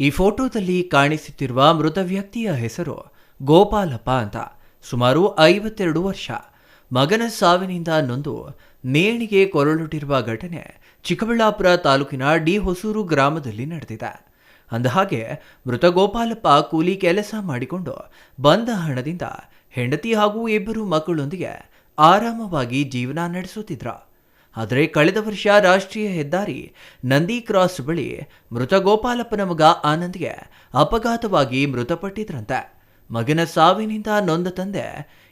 ಈ ಫೋಟೋದಲ್ಲಿ ಕಾಣಿಸುತ್ತಿರುವ ಮೃತ ವ್ಯಕ್ತಿಯ ಹೆಸರು ಗೋಪಾಲಪ್ಪ ಅಂತ. ಸುಮಾರು ಐವತ್ತೆರಡು ವರ್ಷ. ಮಗನ ಸಾವಿನಿಂದ ನೊಂದು ನೇಣಿಗೆ ಕೊರಳುಟಿರುವ ಘಟನೆ ಚಿಕ್ಕಬಳ್ಳಾಪುರ ತಾಲೂಕಿನ ಡಿ ಹೊಸೂರು ಗ್ರಾಮದಲ್ಲಿ ನಡೆದಿದೆ. ಅಂದಹಾಗೆ ಮೃತ ಗೋಪಾಲಪ್ಪ ಕೂಲಿ ಕೆಲಸ ಮಾಡಿಕೊಂಡು ಬಂದ ಹಣದಿಂದ ಹೆಂಡತಿ ಹಾಗೂ ಇಬ್ಬರು ಮಕ್ಕಳೊಂದಿಗೆ ಆರಾಮವಾಗಿ ಜೀವನ ನಡೆಸುತ್ತಿದ್ರ. ಆದರೆ ಕಳೆದ ವರ್ಷ ರಾಷ್ಟ್ರೀಯ ಹೆದ್ದಾರಿ ನಂದಿ ಕ್ರಾಸ್ ಬಳಿ ಮೃತ ಗೋಪಾಲಪ್ಪನ ಮಗ ಆನಂದ್ಗೆ ಅಪಘಾತವಾಗಿ ಮೃತಪಟ್ಟಿದ್ರಂತೆ. ಮಗನ ಸಾವಿನಿಂದ ನೊಂದ ತಂದೆ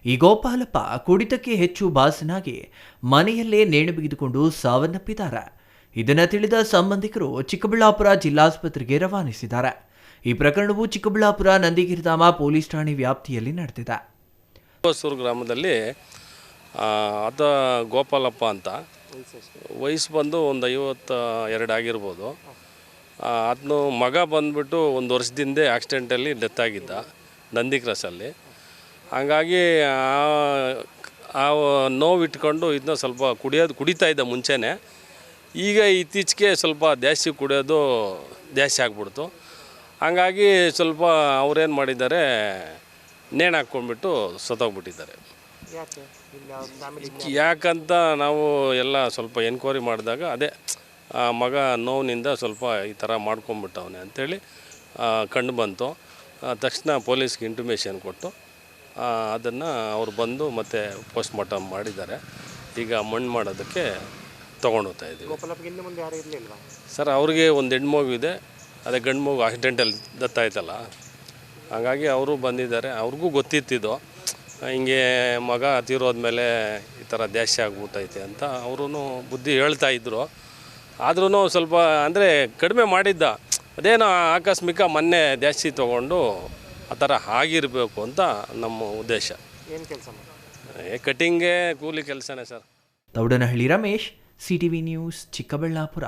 ಈ ಗೋಪಾಲಪ್ಪ ಕುಡಿತಕ್ಕೆ ಹೆಚ್ಚು ಬಾಸನಾಗಿ ಮನೆಯಲ್ಲೇ ನೇಣು ಬಿಗಿದುಕೊಂಡು ಸಾವನ್ನಪ್ಪಿದ್ದಾರೆ. ಇದನ್ನು ತಿಳಿದ ಸಂಬಂಧಿಕರು ಚಿಕ್ಕಬಳ್ಳಾಪುರ ಜಿಲ್ಲಾಸ್ಪತ್ರೆಗೆ ರವಾನಿಸಿದ್ದಾರೆ. ಈ ಪ್ರಕರಣವು ಚಿಕ್ಕಬಳ್ಳಾಪುರ ನಂದಿಗಿರಿಧಾಮ ಪೊಲೀಸ್ ಠಾಣೆ ವ್ಯಾಪ್ತಿಯಲ್ಲಿ ನಡೆದಿದೆ. ಗ್ರಾಮದಲ್ಲಿ ಆತ ಗೋಪಾಲಪ್ಪ ಅಂತ ವಯಸ್ಸು ಬಂದು ಒಂದು ಐವತ್ತ ಎರಡು ಆಗಿರ್ಬೋದು. ಅದನ್ನು ಮಗ ಬಂದ್ಬಿಟ್ಟು ಒಂದು ವರ್ಷದಿಂದ ಆಕ್ಸಿಡೆಂಟಲ್ಲಿ ಡೆತ್ ಆಗಿದ್ದ ನಂದಿ ಕ್ರಾಸಲ್ಲಿ ಹಾಗಾಗಿ ಆ- ನೋವು ಇಟ್ಕೊಂಡು ಇದನ್ನ ಸ್ವಲ್ಪ ಕುಡಿಯೋದು, ಕುಡಿತಾ ಇದ್ದ ಮುಂಚೆನೇ. ಈಗ ಇತ್ತೀಚೆಗೆ ಸ್ವಲ್ಪ ಜಾಸ್ತಿ ಕುಡಿಯೋದು ಜಾಸ್ತಿ ಆಗ್ಬಿಡ್ತು. ಹಾಗಾಗಿ ಸ್ವಲ್ಪ ಅವ್ರೇನು ಮಾಡಿದ್ದಾರೆ ನೇಣು ಹಾಕ್ಕೊಂಡ್ಬಿಟ್ಟು ಸತ್ತೋಗ್ಬಿಟ್ಟಿದ್ದಾರೆ. ಯಾಕಂತ ನಾವು ಎಲ್ಲ ಸ್ವಲ್ಪ ಎನ್ಕ್ವೈರಿ ಮಾಡಿದಾಗ ಅದೇ ಆ ಮಗ ನೋವಿನಿಂದ ಸ್ವಲ್ಪ ಈ ಥರ ಮಾಡ್ಕೊಂಬಿಟ್ಟವನೆ ಅಂಥೇಳಿ ಕಂಡು ಬಂತು. ತಕ್ಷಣ ಪೊಲೀಸ್ಗೆ ಇಂಟಿಮೇಷನ್ ಕೊಟ್ಟು ಅದನ್ನು ಅವ್ರು ಬಂದು ಮತ್ತೆ ಪೋಸ್ಟ್ ಮಾರ್ಟಮ್ ಮಾಡಿದ್ದಾರೆ. ಈಗ ಮಣ್ಣು ಮಾಡೋದಕ್ಕೆ ತೊಗೊಂಡು ಹೋಗ್ತಾ ಇದ್ದೀವಿ. ಸರ್ ಅವ್ರಿಗೆ ಒಂದು ಹೆಣ್ಣು ಮಗು ಇದೆ. ಅದೇ ಗಂಡು ಮಗು ಆಕ್ಸಿಡೆಂಟಲ್ಲಿ ದತ್ತಾಯ್ತಲ್ಲ. ಹಾಗಾಗಿ ಅವರು ಬಂದಿದ್ದಾರೆ. ಅವ್ರಿಗೂ ಗೊತ್ತಿತ್ತಿದ್ದು ಹಿಂಗೆ ಮಗ ತೀರೋದ್ಮೇಲೆ ಈ ಥರ ಜಾಸ್ತಿ ಆಗ್ಬಿಟ್ಟೈತೆ ಅಂತ ಅವರು ಬುದ್ಧಿ ಹೇಳ್ತಾ ಇದ್ದರು ಆದ್ರೂ ಸ್ವಲ್ಪ ಅಂದರೆ ಕಡಿಮೆ ಮಾಡಿದ್ದ. ಅದೇನೋ ಆಕಸ್ಮಿಕ ಮೊನ್ನೆ ಜಾಸ್ತಿ ತೊಗೊಂಡು ಆ ಥರ ಆಗಿರಬೇಕು ಅಂತ ನಮ್ಮ ಉದ್ದೇಶ. ಏನು ಕೆಲಸ ಏ ಕಟಿಂಗೇ ಕೂಲಿ ಕೆಲಸನೇ sir. Taudanahalli Ramesh CTV news Chikkaballapur.